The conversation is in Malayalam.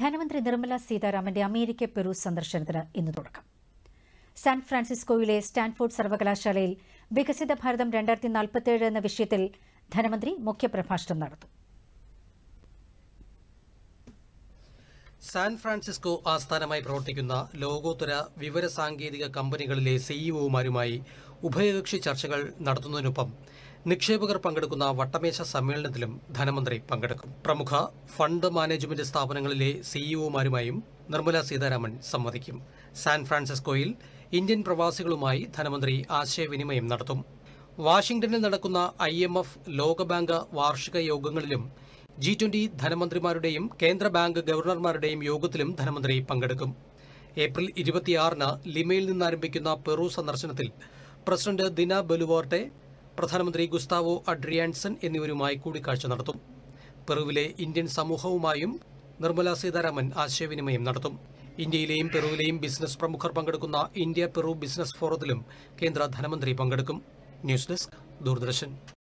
ധനമന്ത്രി നിർമ്മല സീതാരാമന്റെ അമേരിക്ക പെറു സന്ദർശനത്തിന് ഇന്ന് തുടക്കം. സാൻ ഫ്രാൻസിസ്കോയിലെ സ്റ്റാൻഫോർഡ് സർവകലാശാലയിൽ വികസിത ഭാരതം രണ്ടായിരത്തി നാൽപ്പത്തിയേഴ് എന്ന വിഷയത്തിൽ ധനമന്ത്രി മുഖ്യപ്രഭാഷണം നടത്തും. സാൻ ഫ്രാൻസിസ്കോ ആസ്ഥാനമായി പ്രവർത്തിക്കുന്ന ലോകോത്തര വിവര സാങ്കേതിക കമ്പനികളിലെ സിഇഒമാരുമായി ഉഭയകക്ഷി ചർച്ചകൾ നടത്തുന്നതിനൊപ്പം നിക്ഷേപകർ പങ്കെടുക്കുന്ന വട്ടമേശ സമ്മേളനത്തിലും ധനമന്ത്രി പങ്കെടുക്കും. പ്രമുഖ ഫണ്ട് മാനേജ്മെന്റ് സ്ഥാപനങ്ങളിലെ സിഇഒമാരുമായും നിർമ്മല സീതാരാമൻ സംവദിക്കും. സാൻ ഫ്രാൻസിസ്കോയിൽ ഇന്ത്യൻ പ്രവാസികളുമായി ധനമന്ത്രി ആശയവിനിമയം നടത്തും. വാഷിംഗ്ടണിൽ നടക്കുന്ന ഐ എം എഫ് ലോകബാങ്ക് വാർഷിക യോഗങ്ങളിലും ജി ട്വന്റി ധനമന്ത്രിമാരുടെയും കേന്ദ്ര ബാങ്ക് ഗവർണർമാരുടെയും യോഗത്തിലും ധനമന്ത്രി പങ്കെടുക്കും. ഏപ്രിൽ ഇരുപത്തിയാറിന് ലിമയിൽ നിന്നാരംഭിക്കുന്ന പെറു സന്ദർശനത്തിൽ പ്രസിഡന്റ് ദിന ബെലുവോർട്ടെ പ്രധാനമന്ത്രി ഗുസ്താവോ അഡ്രിയാൻസൺ എന്നിവരുമായി കൂടിക്കാഴ്ച നടത്തും. പെറുവിലെ ഇന്ത്യൻ സമൂഹവുമായും നിർമ്മല സീതാരാമൻ ആശയവിനിമയം നടത്തും. ഇന്ത്യയിലെയും പെറുവിലെയും ബിസിനസ് പ്രമുഖർ പങ്കെടുക്കുന്ന ഇന്ത്യ പെറു ബിസിനസ് ഫോറത്തിലും കേന്ദ്ര ധനമന്ത്രി പങ്കെടുക്കും. News desk Doordarshan.